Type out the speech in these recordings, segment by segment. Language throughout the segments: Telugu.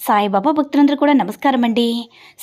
సాయిబాబా భక్తులందరూ కూడా నమస్కారం అండి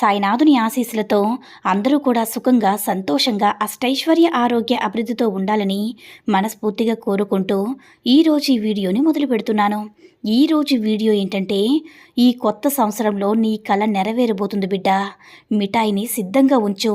సాయినాథుని ఆశీస్సులతో అందరూ కూడా సుఖంగా సంతోషంగా అష్టైశ్వర్య ఆరోగ్య అభివృద్ధితో ఉండాలని మనస్ఫూర్తిగా కోరుకుంటూ ఈరోజు ఈ వీడియోని మొదలు పెడుతున్నాను. ఈరోజు వీడియో ఏంటంటే ఈ కొత్త సంవత్సరంలో నీ కళ నెరవేరబోతుంది బిడ్డ. మిఠాయిని సిద్ధంగా ఉంచు.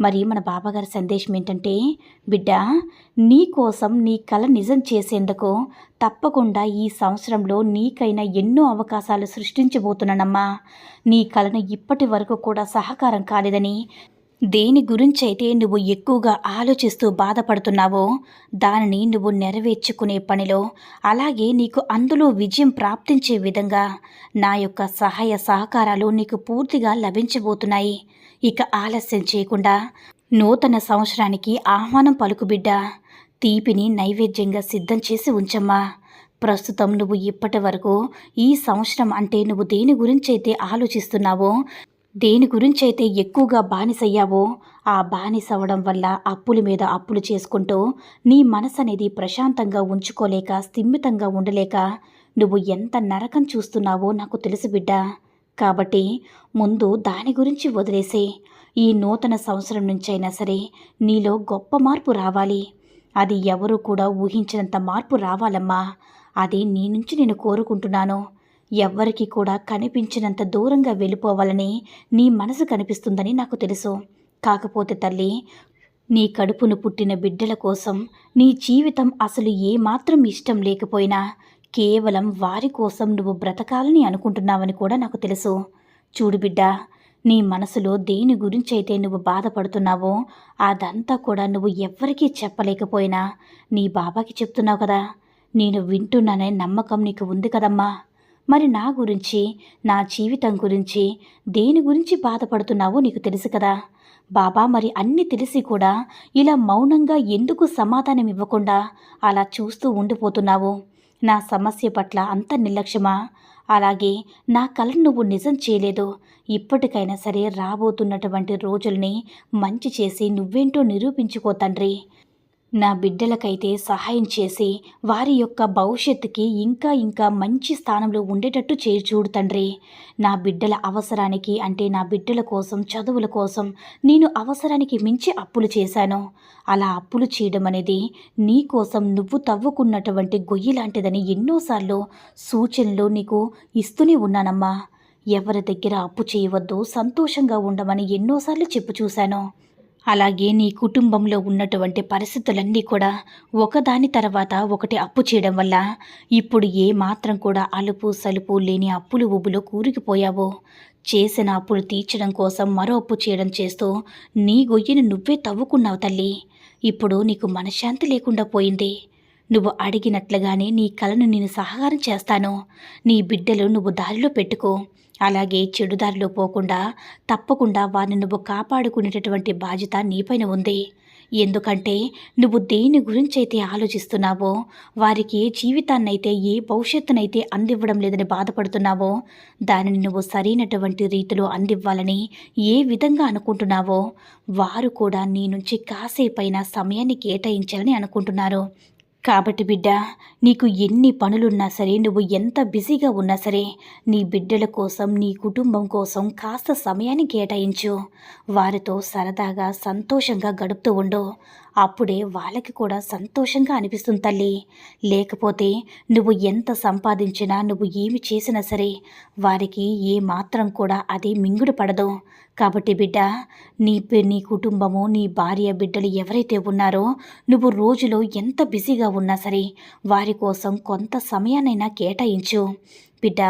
మరి మన బాబాగారి సందేశం ఏంటంటే బిడ్డ నీ కోసం నీ కళ నిజం చేసేందుకు తప్పకుండా ఈ సంవత్సరంలో నీకైనా ఎన్నో అవకాశాలు సృష్టించబోతున్నానమ్మా. నీ కళను ఇప్పటి వరకు కూడా సహకారం కాలేదని. దేని గురించైతే నువ్వు ఎక్కువగా ఆలోచిస్తూ బాధపడుతున్నావో దానిని నువ్వు నెరవేర్చుకునే పనిలో అలాగే నీకు అందులో విజయం ప్రాప్తించే విధంగా నా యొక్క సహాయ సహకారాలు నీకు పూర్తిగా లభించబోతున్నాయి. ఇక ఆలస్యం చేయకుండా నూతన సంవత్సరానికి ఆహ్వానం పలుకుబిడ్డ తీపిని నైవేద్యంగా సిద్ధం చేసి ఉంచమ్మా. ప్రస్తుతం నువ్వు ఇప్పటి వరకు ఈ సంవత్సరం అంటే నువ్వు దేని గురించైతే ఆలోచిస్తున్నావో దేని గురించైతే ఎక్కువగా బానిసయ్యావో ఆ బానిస అవ్వడం వల్ల అప్పుల మీద అప్పులు చేసుకుంటూ నీ మనసు అనేది ప్రశాంతంగా ఉంచుకోలేక స్థిమితంగా ఉండలేక నువ్వు ఎంత నరకం చూస్తున్నావో నాకు తెలుసు బిడ్డా. కాబట్టి ముందు దాని గురించి వదిలేసే. ఈ నూతన సంవత్సరం నుంచైనా సరే నీలో గొప్ప మార్పు రావాలి. అది ఎవరు కూడా ఊహించినంత మార్పు రావాలమ్మా. అది నీ నుంచి నేను కోరుకుంటున్నాను. ఎవ్వరికి కూడా కనిపించినంత దూరంగా వెళ్ళిపోవాలని నీ మనసు కనిపిస్తుందని నాకు తెలుసు. కాకపోతే తల్లి నీ కడుపును పుట్టిన బిడ్డల కోసం నీ జీవితం అసలు ఏమాత్రం ఇష్టం లేకపోయినా కేవలం వారి కోసం నువ్వు బ్రతకాలని అనుకుంటున్నావని కూడా నాకు తెలుసు. చూడు బిడ్డ నీ మనసులో దేని గురించి అయితే నువ్వు బాధపడుతున్నావో అదంతా కూడా నువ్వు ఎవ్వరికీ చెప్పలేకపోయినా. నీ బాబాకి చెప్తున్నావు కదా నేను వింటున్నానే నమ్మకం నీకు ఉంది కదమ్మా. మరి నా గురించి నా జీవితం గురించి దేని గురించి బాధపడుతున్నావో నీకు తెలుసు కదా. బాబా మరి అన్ని తెలిసి కూడా ఇలా మౌనంగా ఎందుకు సమాధానం ఇవ్వకుండా అలా చూస్తూ ఉండిపోతున్నావు? నా సమస్య పట్ల అంత నిర్లక్ష్యమా? అలాగే నా కలను నువ్వు నిజం చేయలేదు ఇప్పటికైనా సరే రాబోతున్నటువంటి రోజుల్ని మంచి చేసి నువ్వేంటో నిరూపించుకో తండ్రి. నా బిడ్డలకైతే సహాయం చేసి వారి యొక్క భవిష్యత్తుకి ఇంకా ఇంకా మంచి స్థానంలో ఉండేటట్టు చేయి చూడు తండ్రి. నా బిడ్డల అవసరానికి అంటే నా బిడ్డల కోసం చదువుల కోసం నేను అవసరానికి మించి అప్పులు చేశాను. అలా అప్పులు చేయడం అనేది నీ కోసం నువ్వు తవ్వుకున్నటువంటి గొయ్యి లాంటిదని ఎన్నోసార్లు సూచనలు నీకు ఇస్తూనే ఉన్నానమ్మా. ఎవరి దగ్గర అప్పు చేయవద్దు సంతోషంగా ఉండమని ఎన్నోసార్లు చెప్పు చూశాను. అలాగే నీ కుటుంబంలో ఉన్నటువంటి పరిస్థితులన్నీ కూడా ఒకదాని తర్వాత ఒకటి అప్పు చేయడం వల్ల ఇప్పుడు ఏ మాత్రం కూడా అలుపు సలుపు లేని అప్పులు ఊబులో కూరుకుపోయావో. చేసిన అప్పులు తీర్చడం కోసం మరో అప్పు చేయడం చేస్తూ నీ గొయ్యిని నువ్వే తవ్వుకున్నావు తల్లి. ఇప్పుడు నీకు మనశ్శాంతి లేకుండా పోయింది. నువ్వు అడిగినట్లుగానే నీ కలను నేను సహకారం చేస్తాను. నీ బిడ్డలు నువ్వు దారిలో పెట్టుకో. అలాగే చెడుదారిలో పోకుండా తప్పకుండా వారిని నువ్వు కాపాడుకునేటటువంటి బాధ్యత నీపైన ఉంది. ఎందుకంటే నువ్వు దేని గురించి అయితే ఆలోచిస్తున్నావో వారికి ఏ జీవితాన్నైతే ఏ భవిష్యత్తునైతే అందివ్వడం లేదని బాధపడుతున్నావో దానిని నువ్వు సరైనటువంటి రీతిలో అందివ్వాలని ఏ విధంగా అనుకుంటున్నావో వారు కూడా నీ నుంచి కాసేపైనా సమయాన్ని కేటాయించాలని అనుకుంటున్నారు. కాబట్టి బిడ్డ నీకు ఎన్ని పనులున్నా సరే నువ్వు ఎంత బిజీగా ఉన్నా సరే నీ బిడ్డల కోసం నీ కుటుంబం కోసం కాస్త సమయాన్ని కేటాయించు. వారితో సరదాగా సంతోషంగా గడుపుతూ ఉండు. అప్పుడే వాళ్ళకి కూడా సంతోషంగా అనిపిస్తుంది తల్లి. లేకపోతే నువ్వు ఎంత సంపాదించినా నువ్వు ఏమి చేసినా సరే వారికి ఏ మాత్రం కూడా అది మింగుడు పడదు. కాబట్టి బిడ్డ నీ నీ కుటుంబము నీ భార్య బిడ్డలు ఎవరైతే ఉన్నారో నువ్వు రోజులో ఎంత బిజీగా ఉన్నా సరే వారి కోసం కొంత సమయానైనా కేటాయించు. బిడ్డ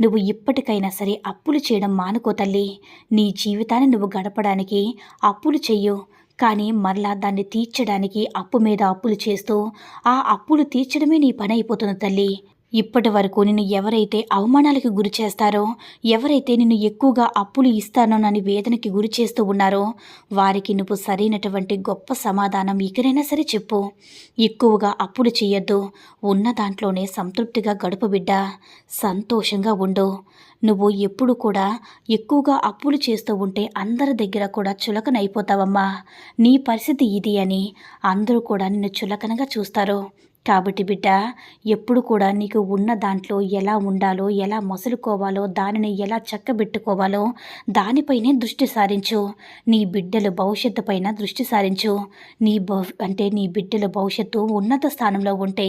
నువ్వు ఇప్పటికైనా సరే అప్పులు చేయడం మానుకో తల్లి. నీ జీవితాన్ని నువ్వు గడపడానికి అప్పులు చెయ్యు. కానీ మరలా దాన్ని తీర్చడానికి అప్పు మీద అప్పులు చేస్తూ ఆ అప్పులు తీర్చడమే నీ పని అయిపోతుంది తల్లి. ఇప్పటి వరకు నిన్ను ఎవరైతే అవమానాలకు గురి చేస్తారో ఎవరైతే నిన్ను ఎక్కువగా అప్పులు ఇస్తానోనని వేదనకి గురి చేస్తూ ఉన్నారో వారికి నువ్వు సరైనటువంటి గొప్ప సమాధానం ఇకనైనా సరే చెప్పు. ఎక్కువగా అప్పులు చేయొద్దు. ఉన్న దాంట్లోనే సంతృప్తిగా గడుపు బిడ్డ. సంతోషంగా ఉండు. నువ్వు ఎప్పుడు కూడా ఎక్కువగా అప్పులు చేస్తూ ఉంటే అందరి దగ్గర కూడా చులకనైపోతావమ్మా. నీ పరిస్థితి ఇది అని అందరూ కూడా నిన్ను చులకనగా చూస్తారు. కాబట్టి బిడ్డ ఎప్పుడు కూడా నీకు ఉన్న దాంట్లో ఎలా ఉండాలో ఎలా మొసలుకోవాలో దానిని ఎలా చక్కబెట్టుకోవాలో దానిపైనే దృష్టి సారించు. నీ బిడ్డల భవిష్యత్తు పైన దృష్టి సారించు. నీ అంటే నీ బిడ్డల భవిష్యత్తు ఉన్నత స్థానంలో ఉంటే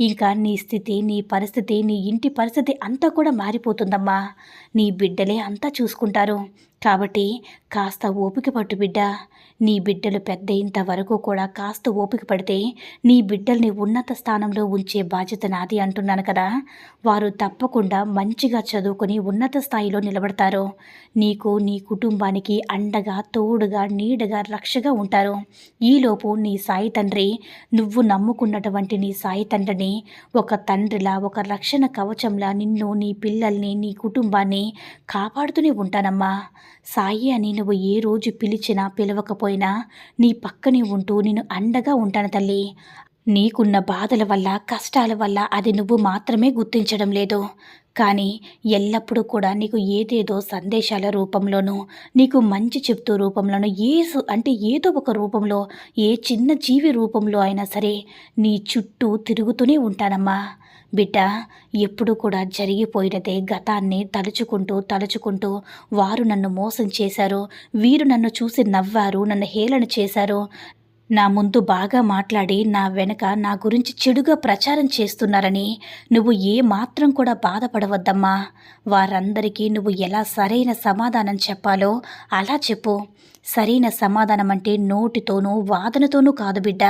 ఇంకా నీ స్థితి నీ పరిస్థితి నీ ఇంటి పరిస్థితి అంతా కూడా మారిపోతుందమ్మా. నీ బిడ్డలే అంతా చూసుకుంటారు. కాబట్టి కాస్త ఓపిక పట్టు బిడ్డ. నీ బిడ్డలు పెద్ద వరకు కూడా కాస్త ఓపిక పడితే నీ బిడ్డల్ని ఉన్నత స్థానంలో ఉంచే బాధ్యత నాది అంటున్నాను కదా. వారు తప్పకుండా మంచిగా చదువుకొని ఉన్నత స్థాయిలో నిలబడతారు. నీకు నీ కుటుంబానికి అండగా తోడుగా నీడగా రక్షగా ఉంటారు. ఈలోపు నీ సాయి తండ్రి నువ్వు నమ్ముకున్నటువంటి నీ సాయి తండ్రిని ఒక తండ్రిలా ఒక రక్షణ కవచంలా నిన్ను నీ పిల్లల్ని నీ కుటుంబాన్ని కాపాడుతూనే ఉంటానమ్మా. సాయి అని నువ్వు ఏ రోజు పిలిచినా పిలవకపోయినా నీ పక్కనే ఉంటూ నేను అండగా ఉంటాను తల్లి. నీకున్న బాధల వల్ల కష్టాల వల్ల అది నువ్వు మాత్రమే గుర్తించడం లేదు. కానీ ఎల్లప్పుడూ కూడా నీకు ఏదేదో సందేశాల రూపంలోనూ నీకు మంచి చెప్తూ రూపంలోనూ ఏ అంటే ఏదో ఒక రూపంలో ఏ చిన్న జీవి రూపంలో అయినా సరే నీ చుట్టూ తిరుగుతూనే ఉంటానమ్మా. బిడ్డ ఎప్పుడు కూడా జరిగిపోయినదే గతాన్ని తలుచుకుంటూ తలుచుకుంటూ వారు నన్ను మోసం చేశారు వీరు నన్ను చూసి నవ్వారు నన్ను హేళన చేశారు నా ముందు బాగా మాట్లాడి నా వెనక నా గురించి చెడుగా ప్రచారం చేస్తున్నారని నువ్వు ఏ మాత్రం కూడా బాధపడవద్దమ్మా. వారందరికీ నువ్వు ఎలా సరైన సమాధానం చెప్పాలో అలా చెప్పు. సరైన సమాధానం అంటే నోటితోనూ వాదనతోనూ కాదు బిడ్డ.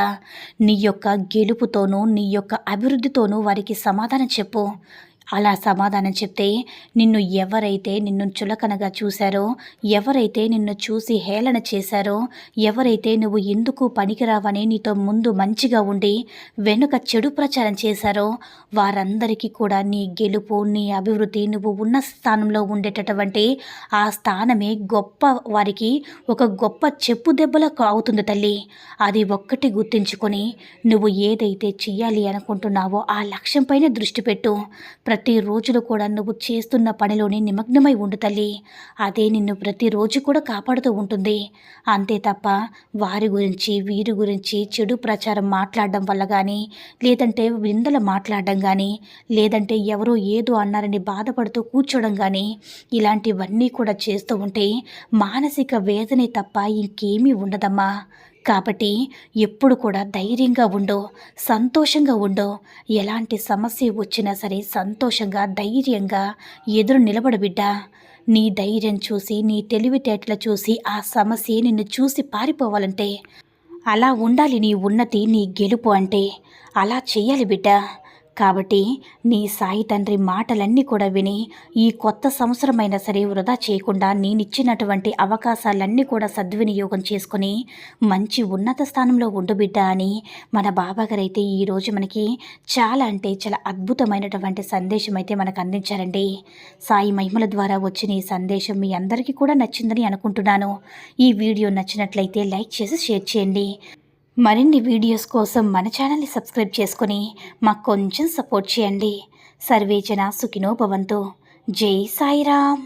నీ యొక్క గెలుపుతోనూ నీ యొక్క అభివృద్ధితోనూ వారికి సమాధానం చెప్పు. అలా సమాధానం చెప్తే నిన్ను ఎవరైతే నిన్ను చులకనగా చూశారో ఎవరైతే నిన్ను చూసి హేళన చేశారో ఎవరైతే నువ్వు ఎందుకు పనికిరావని నీతో ముందు మంచిగా ఉండి వెనుక చెడు ప్రచారం చేశారో వారందరికీ కూడా నీ గెలుపు నీ అభివృద్ధి నువ్వు ఉన్న స్థానంలో ఉండేటటువంటి ఆ స్థానమే గొప్ప వారికి ఒక గొప్ప చెప్పు దెబ్బలకు అవుతుంది తల్లి. అది ఒక్కటి గుర్తించుకొని నువ్వు ఏదైతే చెయ్యాలి అనుకుంటున్నావో ఆ లక్ష్యంపైనే దృష్టి పెట్టు. ప్రతి రోజులు కూడా నువ్వు చేస్తున్న పనిలోనే నిమగ్నమై ఉండు తల్లి. అదే నిన్ను ప్రతిరోజు కూడా కాపాడుతూ ఉంటుంది. అంతే తప్ప వారి గురించి వీరి గురించి చెడు ప్రచారం మాట్లాడడం వల్ల కానీ లేదంటే విందల మాట్లాడడం కానీ లేదంటే ఎవరో ఏదో అన్నారని బాధపడుతూ కూర్చోడం కానీ ఇలాంటివన్నీ కూడా చేస్తూ ఉంటే మానసిక వేదనే తప్ప ఇంకేమీ ఉండదమ్మా. కాబట్టి ఎప్పుడు కూడా ధైర్యంగా ఉండు సంతోషంగా ఉండు. ఎలాంటి సమస్య వచ్చినా సరే సంతోషంగా ధైర్యంగా ఎదురు నిలబడు బిడ్డ. నీ ధైర్యం చూసి నీ తెలివితేటలు చూసి ఆ సమస్య నిన్ను చూసి పారిపోవాలంటే అలా ఉండాలి నీ ఉన్నతి నీ గెలుపు అంటే. అలా చెయ్యాలి బిడ్డ. కాబట్టి నీ సాయి తండ్రి మాటలన్నీ కూడా విని ఈ కొత్త సంవత్సరమైనా సరే వృధా చేయకుండా నేనిచ్చినటువంటి అవకాశాలన్నీ కూడా సద్వినియోగం చేసుకొని మంచి ఉన్నత స్థానంలో ఉండు బిడ్డ అని మన బాబాగారైతే ఈరోజు మనకి చాలా అంటే చాలా అద్భుతమైనటువంటి సందేశం అయితే మనకు అందించారండి. సాయి మహిమల ద్వారా వచ్చిన ఈ సందేశం మీ అందరికీ కూడా నచ్చిందని అనుకుంటున్నాను. ఈ వీడియో నచ్చినట్లయితే లైక్ చేసి షేర్ చేయండి. మరిన్ని వీడియోస్ కోసం మన ఛానల్ని సబ్స్క్రైబ్ చేసుకొని మాకు కొంచెం సపోర్ట్ చేయండి. సర్వేజన సుఖినో భవంతు. జై సాయిరామ్.